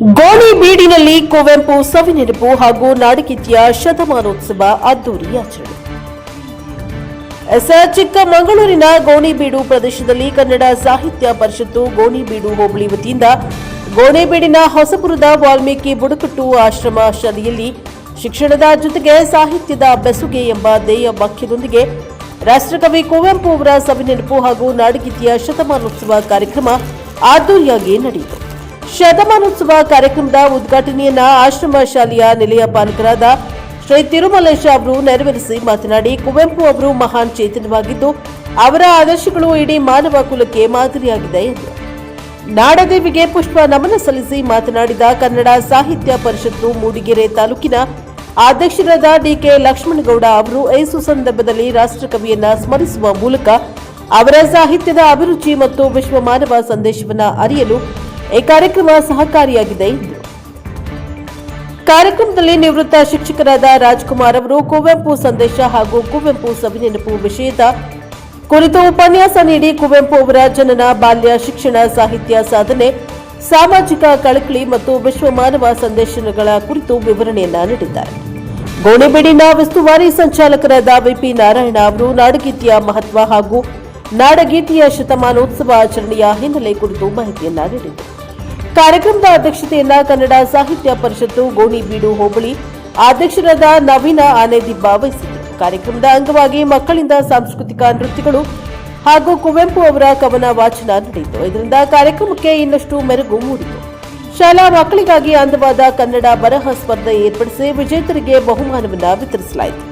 ಗೋಣಿ ಬೀಡಿನಲ್ಲಿ ಕುವೆಂಪು ಸವಿನೆನಪು ಹಾಗೂ ನಾಡಗೀತಿಯ ಶತಮಾನೋತ್ಸವ ಅದ್ದೂರಿ ಆಚರಣೆ. ಎಸ್ ಚಿಕ್ಕಮಗಳೂರಿನ ಗೋಣಿಬೀಡು ಪ್ರದೇಶದಲ್ಲಿ ಕನ್ನಡ ಸಾಹಿತ್ಯ ಪರಿಷತ್ತು ಗೋಣಿಬೀಡು ಹೋಬಳಿ ವತಿಯಿಂದ ಗೋಣಿಬೀಡಿನ ಹೊಸಪುರದ ವಾಲ್ಮೀಕಿ ಬುಡಕಟ್ಟು ಆಶ್ರಮ ಶಾಲೆಯಲ್ಲಿ ಶಿಕ್ಷಣದ ಜೊತೆಗೆ ಸಾಹಿತ್ಯದ ಬೆಸುಗೆ ಎಂಬ ಧ್ಯೇಯ ವಾಕ್ಯದೊಂದಿಗೆ ರಾಷ್ಟ್ರಕವಿ ಕುವೆಂಪು ಅವರ ಸವಿನೆನಪು ಹಾಗೂ ನಾಡಗೀತಿಯ ಶತಮಾನೋತ್ಸವ ಕಾರ್ಯಕ್ರಮ ಅದ್ದೂರಿಯಾಗಿ ನಡೆಯಿತು. ಶತಮಾನೋತ್ಸವ ಕಾರ್ಯಕ್ರಮದ ಉದ್ಘಾಟನೆಯನ್ನ ಆಶ್ರಮ ಶಾಲೆಯ ನಿಲಯ ಪಾಲಕರಾದ ಶ್ರೀ ತಿರುಮಲೇಶ ಅವರು ನೆರವೇರಿಸಿ ಮಾತನಾಡಿ, ಕುವೆಂಪು ಅವರು ಮಹಾನ್ ಚೇತನವಾಗಿದ್ದು, ಅವರ ಆದರ್ಶಗಳು ಇಡೀ ಮಾನವ ಕುಲಕ್ಕೆ ಮಾದರಿಯಾಗಿದೆ ಎಂದರು ನಾಡದೇವಿಗೆ ಪುಷ್ಪ ನಮನ ಸಲ್ಲಿಸಿ ಮಾತನಾಡಿದ ಕನ್ನಡ ಸಾಹಿತ್ಯ ಪರಿಷತ್ತು ಮೂಡಿಗೆರೆ ತಾಲೂಕಿನ ಅಧ್ಯಕ್ಷರಾದ ಡಿಕೆ ಲಕ್ಷ್ಮಣಗೌಡ ಅವರು ಏಸು ಸಂದರ್ಭದಲ್ಲಿ ರಾಷ್ಟ್ರಕವಿಯನ್ನ ಸ್ಮರಿಸುವ ಮೂಲಕ ಅವರ ಸಾಹಿತ್ಯದ ಅಭಿರುಚಿ ಮತ್ತು ವಿಶ್ವ ಮಾನವ ಸಂದೇಶವನ್ನು ಅರಿಯಲು ಈ ಕಾರ್ಯಕ್ರಮ ಸಹಕಾರಿಯಾಗಿದೆ. ಎಂದರು ಕಾರ್ಯಕ್ರಮದಲ್ಲಿ ನಿವೃತ್ತ ಶಿಕ್ಷಕರಾದ ರಾಜ್ಕುಮಾರ್ ಅವರು ಕುವೆಂಪು ಸಂದೇಶ ಹಾಗೂ ಕುವೆಂಪು ಸವಿನೆನಪು ವಿಷಯದ ಕುರಿತು ಉಪನ್ಯಾಸ ನೀಡಿ ಕುವೆಂಪು ಅವರ ಜನನ, ಬಾಲ್ಯ, ಶಿಕ್ಷಣ, ಸಾಹಿತ್ಯ ಸಾಧನೆ, ಸಾಮಾಜಿಕ ಕಳಕಳಿ ಮತ್ತು ವಿಶ್ವ ಮಾನವ ಸಂದೇಶಗಳ ಕುರಿತು ವಿವರಣೆಯನ್ನ ನೀಡಿದ್ದಾರೆ. ಗೋಣಿಬೀಡಿನ ಉಸ್ತುವಾರಿ ಸಂಚಾಲಕರಾದ ವಿಪಿ ನಾರಾಯಣ ಅವರು ನಾಡಗೀತೆಯ ಮಹತ್ವ ಹಾಗೂ ನಾಡಗೀತೆಯ ಶತಮಾನೋತ್ಸವ ಆಚರಣೆಯ ಹಿನ್ನೆಲೆ ಕುರಿತು ಮಾಹಿತಿಯನ್ನ ನೀಡಿದರು. ಕಾರ್ಯಕ್ರಮದ ಅಧ್ಯಕ್ಷತೆಯನ್ನ ಕನ್ನಡ ಸಾಹಿತ್ಯ ಪರಿಷತ್ತು ಗೋಣಿಬೀಡು ಹೋಬಳಿ ಅಧ್ಯಕ್ಷರಾದ ನವೀನ ಆನೆದಿಬ್ಬ ವಹಿಸಿದರು ಕಾರ್ಯಕ್ರಮದ ಅಂಗವಾಗಿ ಮಕ್ಕಳಿಂದ ಸಾಂಸ್ಕೃತಿಕ ನೃತ್ಯಗಳು ಹಾಗೂ ಕುವೆಂಪು ಅವರ ಕವನ ವಾಚನ ನಡೆಯಿತು. ಇದರಿಂದ ಕಾರ್ಯಕ್ರಮಕ್ಕೆ ಇನ್ನಷ್ಟು ಮೆರುಗು ಮೂಡಿತು. ಶಾಲಾ ಮಕ್ಕಳಿಗಾಗಿ ಅಂದವಾದ ಕನ್ನಡ ಬರಹ ಸ್ಪರ್ಧೆ ಏರ್ಪಡಿಸಿ ವಿಜೇತರಿಗೆ ಬಹುಮಾನವನ್ನ ವಿತರಿಸಲಾಯಿತು.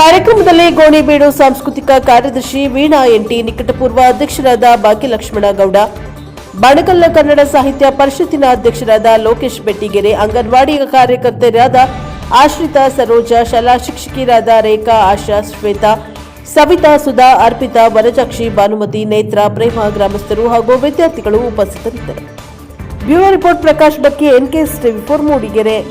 ಕಾರ್ಯಕ್ರಮದಲ್ಲಿ ಗೋಣಿಬೀಡು ಸಾಂಸ್ಕೃತಿಕ ಕಾರ್ಯದರ್ಶಿ ವೀಣಾ ಎಂಟಿ ನಿಕಟಪೂರ್ವ ಅಧ್ಯಕ್ಷರಾದ ಭಾಗ್ಯಲಕ್ಷ್ಮಣ ಗೌಡ ಬಣಕಲ್ಲ ಕನ್ನಡ ಸಾಹಿತ್ಯ ಪರಿಷತ್ತಿನ ಅಧ್ಯಕ್ಷರಾದ ಲೋಕೇಶ್ ಬೆಟ್ಟಿಗೆರೆ, ಅಂಗನವಾಡಿ ಕಾರ್ಯಕರ್ತೆಯರಾದ ಆಶ್ರಿತಾ ಸರೋಜ, ಶಾಲಾ ಶಿಕ್ಷಕಿಯರಾದ ರೇಖಾ, ಆಶಾ, ಶ್ವೇತಾ, ಸವಿತಾ, ಸುಧಾ, ಅರ್ಪಿತಾ, ವನಜಾಕ್ಷಿ, ಭಾನುಮತಿ, ನೇತ್ರ, ಪ್ರೇಮ ಗ್ರಾಮಸ್ಥರು ಹಾಗೂ ವಿದ್ಯಾರ್ಥಿಗಳು ಉಪಸ್ಥಿತರಿದ್ದರು. Bureau report Prakash Dakki NKS Mudigere.